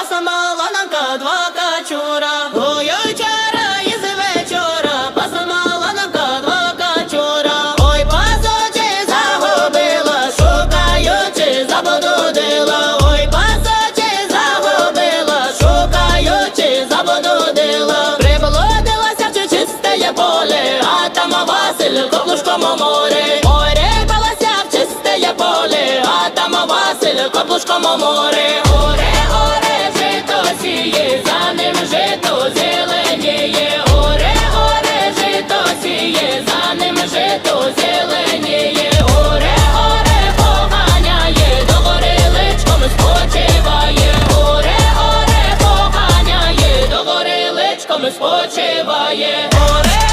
Пасамаланка, два качура, ой, ой, чара, із вечора, пасамаланка, два качура, ой, пасочі загубила, шукаючи, заблудила, ой, пасочі загубила, шукаючи, заблудила, приблудилася чисте поле, а там Василь коплушком у море, ой, рибалася в чисте поле, а там Василь коплушком у море, оре, оре, нами спочиває море.